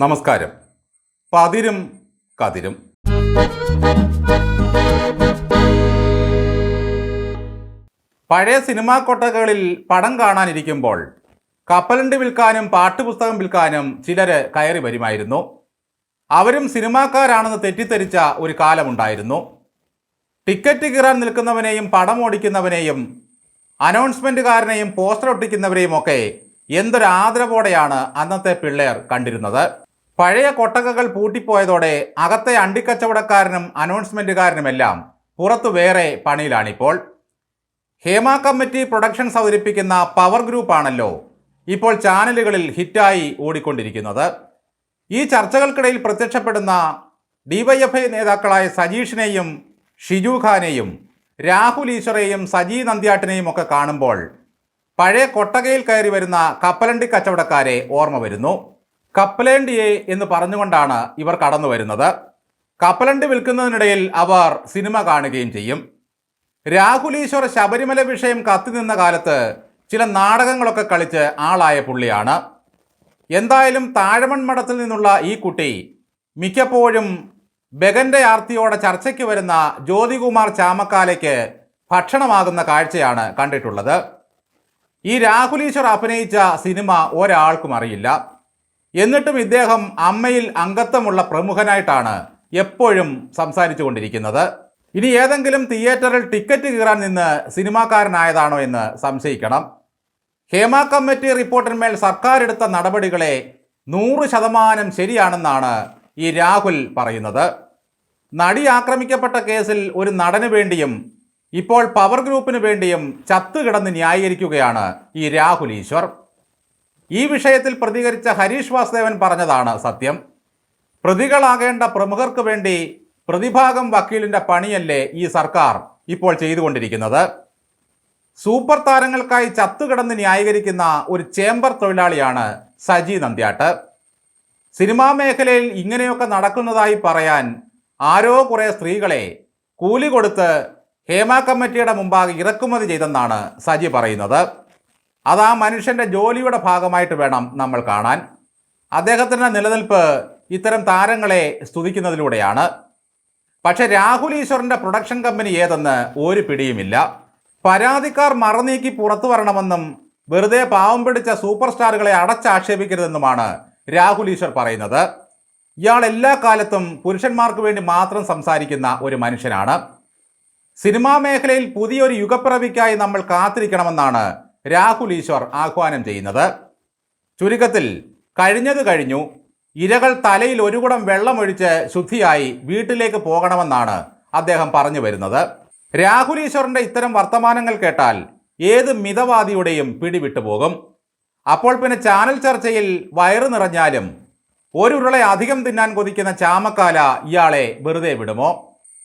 നമസ്കാരം. പതിരും കതിരും. പഴയ സിനിമാ കൊട്ടകളിൽ പടം കാണാനിരിക്കുമ്പോൾ കപ്പലുണ്ട് വിൽക്കാനും പാട്ടുപുസ്തകം വിൽക്കാനും ചിലര് കയറി വരുമായിരുന്നു. അവരും സിനിമാക്കാരാണെന്ന് തെറ്റിദ്ധരിച്ച ഒരു കാലമുണ്ടായിരുന്നു. ടിക്കറ്റ് കീറാൻ നിൽക്കുന്നവനെയും പടം ഓടിക്കുന്നവനെയും അനൗൺസ്മെന്റുകാരനെയും പോസ്റ്റർ ഒട്ടിക്കുന്നവരെയും ഒക്കെ എന്തൊരു ആദരവോടെയാണ് അന്നത്തെ പിള്ളേർ കണ്ടിരുന്നത്. പഴയ കൊട്ടകകൾ പൂട്ടിപ്പോയതോടെ അകത്തെ അണ്ടിക്കച്ചവടക്കാരനും അനൗൺസ്മെന്റുകാരനുമെല്ലാം പുറത്തു വേറെ പണിയിലാണിപ്പോൾ. ഹേമ കമ്മിറ്റി പ്രൊഡക്ഷൻസ് അവതരിപ്പിക്കുന്ന പവർ ഗ്രൂപ്പാണല്ലോ ഇപ്പോൾ ചാനലുകളിൽ ഹിറ്റായി ഓടിക്കൊണ്ടിരിക്കുന്നത്. ഈ ചർച്ചകൾക്കിടയിൽ പ്രത്യക്ഷപ്പെടുന്ന ഡിവൈഎഫ്ഐ നേതാക്കളായ സജീഷിനെയും ഷിജു ഖാനെയും രാഹുൽ ഈശ്വറേയും സജി നന്ദ്യാട്ടിനെയും ഒക്കെ കാണുമ്പോൾ പഴയ കൊട്ടകയിൽ കയറി വരുന്ന കപ്പലണ്ടി കച്ചവടക്കാരെ ഓർമ്മ വരുന്നു. കപ്പലേണ്ടിയെ എന്ന് പറഞ്ഞുകൊണ്ടാണ് ഇവർ കടന്നു വരുന്നത്. കപ്പലണ്ടി വിൽക്കുന്നതിനിടയിൽ അവർ സിനിമ കാണുകയും ചെയ്യും. രാഹുൽ ഈശ്വർ ശബരിമല വിഷയം കത്തിനിന്ന കാലത്ത് ചില നാടകങ്ങളൊക്കെ കളിച്ച് ആളായ പുള്ളിയാണ്. എന്തായാലും താഴമൺ മഠത്തിൽ നിന്നുള്ള ഈ കുട്ടി മിക്കപ്പോഴും ബഗന്റെ ആർത്തിയോടെ ചർച്ചയ്ക്ക് വരുന്ന ജ്യോതികുമാർ ചാമക്കാലയ്ക്ക് ഭക്ഷണമാകുന്ന കാഴ്ചയാണ് കണ്ടിട്ടുള്ളത്. ഈ രാഹുലീശ്വർ അഭിനയിച്ച സിനിമ ഒരാൾക്കും അറിയില്ല. എന്നിട്ടും ഇദ്ദേഹം അമ്മയിൽ അംഗത്വമുള്ള പ്രമുഖനായിട്ടാണ് എപ്പോഴും സംസാരിച്ചു കൊണ്ടിരിക്കുന്നത് ഇനി ഏതെങ്കിലും തിയേറ്ററിൽ ടിക്കറ്റ് കീറാൻ നിന്ന് സിനിമാക്കാരനായതാണോ എന്ന് സംശയിക്കണം. ഹേമ കമ്മിറ്റി റിപ്പോർട്ടിന്മേൽ സർക്കാർ എടുത്ത നടപടികളെ നൂറ് ശതമാനം ശരിയാണെന്നാണ് ഈ രാഹുൽ പറയുന്നത്. നടി ആക്രമിക്കപ്പെട്ട കേസിൽ ഒരു നടന് വേണ്ടിയും ഇപ്പോൾ പവർ ഗ്രൂപ്പിന് വേണ്ടിയും ചത്തുകിടന്ന് ന്യായീകരിക്കുകയാണ് ഈ രാഹുൽ ഈശ്വർ. ഈ വിഷയത്തിൽ പ്രതികരിച്ച ഹരീഷ് വാസുദേവൻ പറഞ്ഞതാണ് സത്യം. പ്രതികളാകേണ്ട പ്രമുഖർക്ക് വേണ്ടി പ്രതിഭാഗം വക്കീലിന്റെ പണിയല്ലേ ഈ സർക്കാർ ഇപ്പോൾ ചെയ്തുകൊണ്ടിരിക്കുന്നത്. സൂപ്പർ താരങ്ങൾക്കായി ചത്തുകിടന്ന് ന്യായീകരിക്കുന്ന ഒരു ചേംബർ തൊഴിലാളിയാണ് സജി നന്ദ്യാട്ട് സിനിമാ മേഖലയിൽ ഇങ്ങനെയൊക്കെ നടക്കുന്നതായി പറയാൻ ആരോ കുറേ സ്ത്രീകളെ കൂലി കൊടുത്ത് ഹേമ കമ്മിറ്റിയുടെ മുമ്പാകെ ഇറക്കുമതി ചെയ്തെന്നാണ് സജി പറയുന്നത്. അത് ആ മനുഷ്യന്റെ ജോലിയുടെ ഭാഗമായിട്ട് വേണം നമ്മൾ കാണാൻ. അദ്ദേഹത്തിന്റെ നിലനിൽപ്പ് ഇത്തരം താരങ്ങളെ സ്തുതിക്കുന്നതിലൂടെയാണ്. പക്ഷെ രാഹുൽ ഈശ്വറിന്റെ പ്രൊഡക്ഷൻ കമ്പനി ഏതെന്ന് ഒരു പിടിയുമില്ല. പരാതിക്കാർ മറനീക്കി പുറത്തു വരണമെന്നും വെറുതെ പാവം പിടിച്ച സൂപ്പർ സ്റ്റാറുകളെ അടച്ചാക്ഷേപിക്കരുതെന്നുമാണ് രാഹുൽ ഈശ്വർ പറയുന്നത്. ഇയാൾ എല്ലാ കാലത്തും പുരുഷന്മാർക്ക് വേണ്ടി മാത്രം സംസാരിക്കുന്ന ഒരു മനുഷ്യനാണ്. സിനിമാ മേഖലയിൽ പുതിയൊരു യുഗപ്പിറവിക്കായി നമ്മൾ കാത്തിരിക്കണമെന്നാണ് രാഹുൽ ഈശ്വർ ആഹ്വാനം ചെയ്യുന്നത്. ചുരുക്കത്തിൽ കഴിഞ്ഞത് കഴിഞ്ഞു. ഇരകൾ തലയിൽ ഒരു കുടം വെള്ളമൊഴിച്ച് ശുദ്ധിയായി വീട്ടിലേക്ക് പോകണമെന്നാണ് അദ്ദേഹം പറഞ്ഞു വരുന്നത്. രാഹുൽ ഈശ്വറിന്റെ ഇത്തരം വർത്തമാനങ്ങൾ കേട്ടാൽ ഏത് മിതവാദിയുടെയും പിടിവിട്ടു പോകും. അപ്പോൾ പിന്നെ ചാനൽ ചർച്ചയിൽ വയറു നിറഞ്ഞാലും ഒരുരുളെ അധികം തിന്നാൻ കൊതിക്കുന്ന ചാമക്കാല ഇയാളെ വെറുതെ വിടുമോ?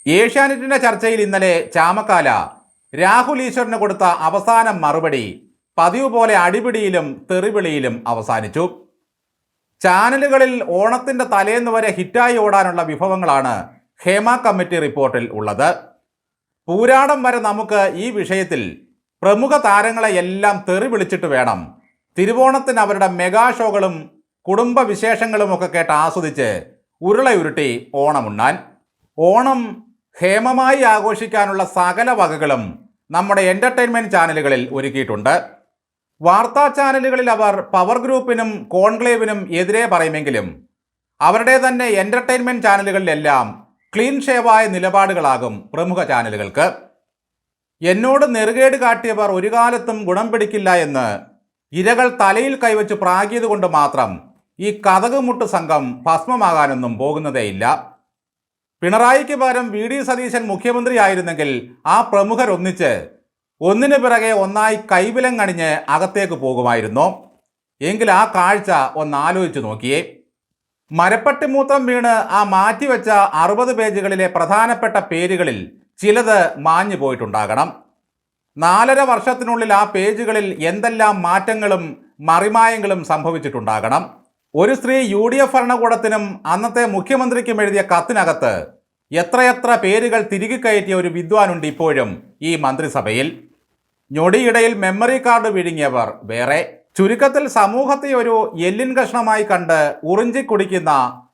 ഏഷ്യാനെറ്റിന്റെ ചർച്ചയിൽ ഇന്നലെ ചാമക്കാല രാഹുൽ ഈശ്വറിന് കൊടുത്ത അവസാന മറുപടി പതിവ് പോലെ അടിപിടിയിലും തെറിവിളിയിലും അവസാനിച്ചു. ചാനലുകളിൽ ഓണത്തിന്റെ തലേന്ന് വരെ ഹിറ്റായി ഓടാനുള്ള വിഭവങ്ങളാണ് ഹേമ കമ്മിറ്റി റിപ്പോർട്ടിൽ ഉള്ളത്. പൂരാടം വരെ നമുക്ക് ഈ വിഷയത്തിൽ പ്രമുഖ താരങ്ങളെ എല്ലാം തെറി വിളിച്ചിട്ട് വേണം. തിരുവോണത്തിന് അവരുടെ മെഗാ ഷോകളും കുടുംബ വിശേഷങ്ങളും ഒക്കെ കേട്ട് ആസ്വദിച്ച് ഉരുളയുരുട്ടി ഓണമുണ്ണാൻ. ഓണം ഹേമമായി ആഘോഷിക്കാനുള്ള സകല വകകളും നമ്മുടെ എന്റർടൈൻമെന്റ് ചാനലുകളിൽ ഒരുക്കിയിട്ടുണ്ട്. വാർത്താ ചാനലുകളിൽ അവർ പവർ ഗ്രൂപ്പിനും കോൺക്ലേവിനും എതിരെ പറയുമെങ്കിലും അവരുടെ തന്നെ എന്റർടൈൻമെന്റ് ചാനലുകളിലെല്ലാം ക്ലീൻ ഷേവായ നിലപാടുകളാകും പ്രമുഖ ചാനലുകൾക്ക്. എന്നോട് നെറുകേട് കാട്ടിയവർ ഒരു കാലത്തും ഗുണം പിടിക്കില്ല എന്ന് ഇരകൾ തലയിൽ കൈവച്ച് പ്രാഗിയത് കൊണ്ട് മാത്രം ഈ കഥകുമുട്ട് സംഘം ഭസ്മമാകാനൊന്നും പോകുന്നതേയില്ല. പിണറായിക്ക് പകരം വി. ഡി. സതീശൻ മുഖ്യമന്ത്രിയായിരുന്നെങ്കിൽ ആ പ്രമുഖർ ഒന്നിച്ച് ഒന്നിനു പിറകെ ഒന്നായി കൈവിലം കണിഞ്ഞ് അകത്തേക്ക് പോകുമായിരുന്നു. എങ്കിൽ ആ കാഴ്ച ഒന്ന് ആലോചിച്ചു നോക്കിയേ. മരപ്പട്ടി മൂത്രം വീണ് ആ മാറ്റിവെച്ച അറുപത് പേജുകളിലെ പ്രധാനപ്പെട്ട പേരുകളിൽ ചിലത് മാഞ്ഞു പോയിട്ടുണ്ടാകണം. നാലര വർഷത്തിനുള്ളിൽ ആ പേജുകളിൽ എന്തെല്ലാം മാറ്റങ്ങളും മറിമായങ്ങളും സംഭവിച്ചിട്ടുണ്ടാകണം. ഒരു സ്ത്രീ യു ഡി എഫ് ഭരണകൂടത്തിനും അന്നത്തെ മുഖ്യമന്ത്രിക്കും എഴുതിയ കത്തിനകത്ത് എത്രയെത്ര പേരുകൾ തിരികെ കയറ്റിയ ഒരു വിദ്വാനുണ്ട് ഇപ്പോഴും ഈ മന്ത്രിസഭയിൽ. ഞൊടിയിടയിൽ മെമ്മറി കാർഡ് വിഴുങ്ങിയവർ. വേറെ ചുരുക്കത്തിൽ സമൂഹത്തെ ഒരു എല്ലിൻ കഷ്ണമായി കണ്ട് ഉറിഞ്ചി കുടിക്കുന്ന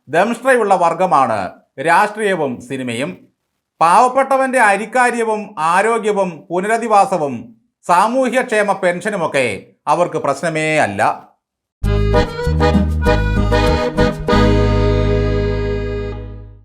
ദംഷ്ട്രയുള്ള വർഗമാണ് രാഷ്ട്രീയവും സിനിമയും. പാവപ്പെട്ടവന്റെ അരിക്കാര്യവും ആരോഗ്യവും പുനരധിവാസവും സാമൂഹ്യക്ഷേമ പെൻഷനുമൊക്കെ അവർക്ക് പ്രശ്നമേ അല്ല.